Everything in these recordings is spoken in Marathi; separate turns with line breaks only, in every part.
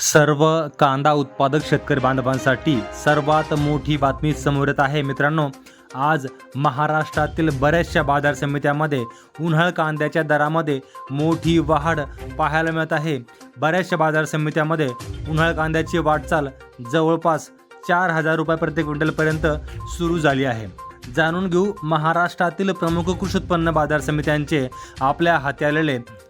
सर्व कांदा उत्पादक शेतकरी बांधवांसाठी सर्वात मोठी बातमी समोर येत आहे. मित्रांनो आज महाराष्ट्रातील बऱ्याचशा बाजार समित्यामध्ये उन्हाळ कांद्याच्या दरामध्ये मोठी वाढ पाहायला मिळत आहे. बऱ्याचशा बाजार समित्यामध्ये उन्हाळ कांद्याची वाटचाल जवळपास चार हजार रुपये प्रति क्विंटलपर्यंत सुरू झाली आहे. जाणून घेऊ महाराष्ट्रातील प्रमुख कृषी उत्पन्न बाजार समित्यांचे आपल्या हाती आलेले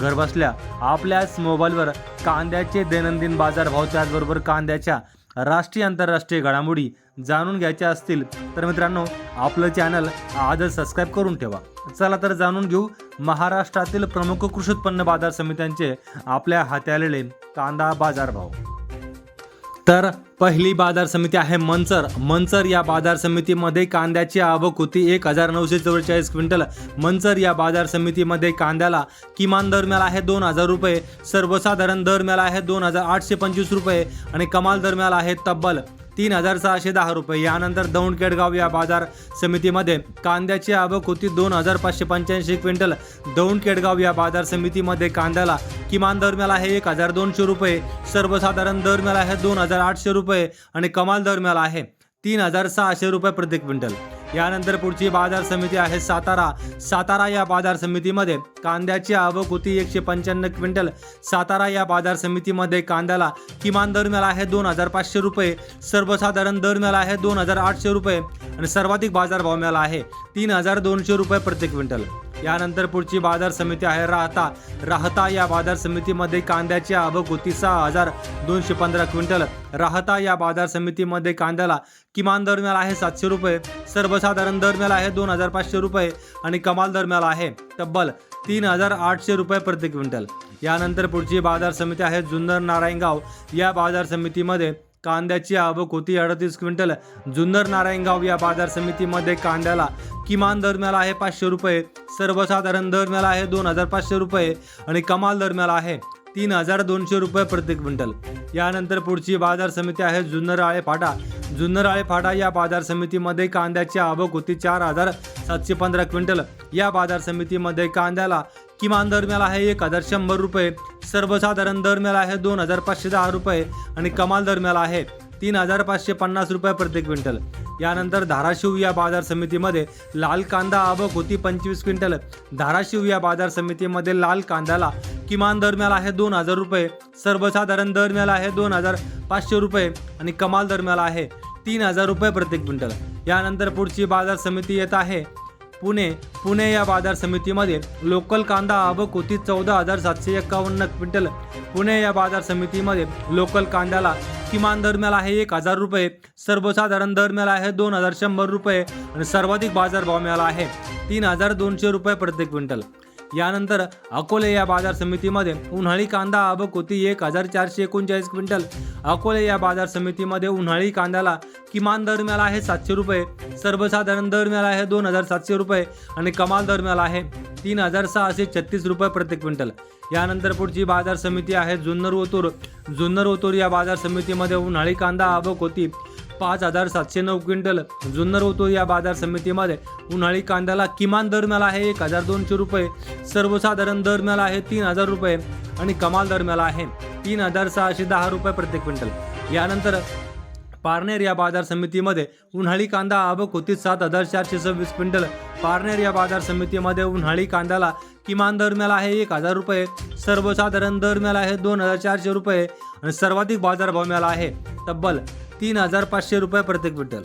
घरबसल्या आपल्याच मोबाईलवर कांद्याचे दैनंदिन बाजारभाव त्याचबरोबर कांद्याच्या राष्ट्रीय आंतरराष्ट्रीय घडामोडी जाणून घ्यायच्या असतील तर मित्रांनो आपलं चॅनल आजच सबस्क्राईब करून ठेवा. चला तर जाणून घेऊ महाराष्ट्रातील प्रमुख कृषी उत्पन्न बाजार समित्यांचे आपल्या हाती आलेले कांदा बाजारभाव. तर पहिली बाजार समिती आहे मंचर मंचर या बाजार समितीमध्ये कांद्याची आवक होती एक हजार नऊशे चव्वेचाळीस क्विंटल. मंचर या बाजार समितीमध्ये कांद्याला किमान दर मिळाला आहे दोन हजार रुपये. सर्वसाधारण दर मिळाला आहे दोन हजार आठशे पंचवीस रुपये आणि कमाल दर मिळाला आहे तब्बल तीन हजार सहाशे दहा रुपये. यानंतर दौंड केडगाव या बाजार समितीमध्ये कांद्याची आवक होती दोन हजार पाचशे पंच्याऐंशी क्विंटल. दौंड केडगाव या बाजार समितीमध्ये कांद्याला किमान दर मिळाला आहे एक हजार दोनशे रुपये. सर्वसाधारण दर मिळाला आहे दोन हजार आठशे रुपये आणि कमाल दर मिळाला आहे तीन हजार सहाशे रुपये प्रति क्विंटल. यानंतर पुढची बाजार समिती आहे सातारा. सातारा या बाजार समितीमध्ये कांद्याची आवक होती एकशे पंच्याण्णव क्विंटल. सातारा या बाजार समितीमध्ये कांद्याला किमान दर मिळाला आहे दोन हजार पाचशे रुपये. सर्वसाधारण दर मिळाला आहे दोन हजार आठशे रुपये. आणि सर्वाधिक बाजारभाव मिळाला आहे तीन हजार दोनशे रुपये प्रति क्विंटल. यानंतर पुढची बाजार समिती आहे. राहता राहता या बाजार समितीमध्ये कांद्याची आवक होती सहा हजार दोनशे पंधरा क्विंटल. राहता या बाजार समितीमध्ये कांद्याला किमान दर मिळाला आहे सातशे रुपये सर्वसाधारण दर मिळाला आहे दोन हजार पाचशे रुपये आणि कमाल दर मिळाला आहे तब्बल तीन हजार आठशे रुपये प्रति क्विंटल. यानंतर पुढची बाजार समिती आहे जुन्नर नारायणगाव. या बाजार समितीमध्ये कांद्याची आवक होती. अडतीस क्विंटल. जुन्नर नारायणगाव या बाजार समितीमध्ये कांद्याला किमान दर मिळाला आहे पाचशे रुपये. सर्वसाधारण दर मिळाला आहे दोन हजार पाचशे रुपये आणि कमाल दर मिळाला आहे तीन हजार दोनशे रुपये प्रति क्विंटल. यानंतर पुढची बाजार समिती आहे जुन्नर आळे फाटा. जुन्नर आळे फाटा या बाजार समितीमध्ये कांद्याची आवक होती चार हजार सातशे पंधरा क्विंटल. या बाजार समितीमध्ये कांद्याला किमान दर मिळाला आहे एक हजार शंभर रुपये. सर्वसाधारण दर मिळाला आहे दोन हजार पाचशे दहा रुपये आणि कमाल दर मिळाला आहे तीन हजार पाचशे पन्नास रुपये प्रति क्विंटल. यानंतर धाराशिव या बाजार समितीमध्ये लाल कांदा आवक होती पंचवीस क्विंटल. धाराशिव या बाजार समितीमध्ये लाल कांद्याला किमान दर मिळाला आहे दोन हजार रुपये सर्वसाधारण दर मिळाला आहे दोन हजार पाचशे रुपये आणि कमाल दर मिळाला आहे तीन हजार रुपये प्रत्येक क्विंटल. यानंतर पुढची बाजार समिती येत आहे पुणे पुणे या बाजार समितीमध्ये लोकल कांदा आवक होती चौदा हजार सातशे एकावन्न क्विंटल. पुणे या बाजार समितीमध्ये लोकल कांद्याला किमान दर मिळाला आहे एक हजार रुपये. सर्वसाधारण दर मिळाला आहे दोन हजार शंभर रुपये. आणि सर्वाधिक बाजारभाव मिळाला आहे तीन हजार दोनशे रुपये प्रति क्विंटल. यानंतर अकोले या बाजार समितीमध्ये उन्हाळी कांदा आवक होती. एक हजार चारशे एकोणचाळीस क्विंटल. अकोले या बाजार समितीमध्ये उन्हाळी कांद्याला किमान दर मिळाला आहे सातशे रुपये. सर्वसाधारण दर मिळाला आहे दोन हजार सातशे रुपये आणि कमाल दर मिळाला आहे तीन हजार सहाशे छत्तीस रुपये प्रति क्विंटल. यानंतर पुढची बाजार समिती आहे जुन्नर ओतूर. जुन्नर ओतूर या बाजार समितीमध्ये उन्हाळी कांदा आवक होती. पाच हजार सातशे नऊ क्विंटल जुन्नर होतो या बाजार समितीमध्ये. उन्हाळी कांद्याला किमान दर मिळाला आहे एक हजार दोनशे रुपये. सर्वसाधारण दर मिळाला आहे तीन हजार रुपये आणि कमाल दर मिळाला आहे तीन हजार सहाशे दहा रुपये प्रति क्विंटल. यानंतर पारनेर या बाजार समितीमध्ये उन्हाळी कांदा आवक होती सात हजार चारशे सव्वीस क्विंटल. पारनेर या बाजार समितीमध्ये उन्हाळी कांद्याला किमान दर मिळाला आहे एक हजार रुपये. सर्वसाधारण दर मिळाला आहे दोन हजार चारशे रुपये आणि सर्वाधिक बाजारभाव मिळाला आहे तब्बल तीन हजार पाचशे रुपये प्रत्येक क्विंटल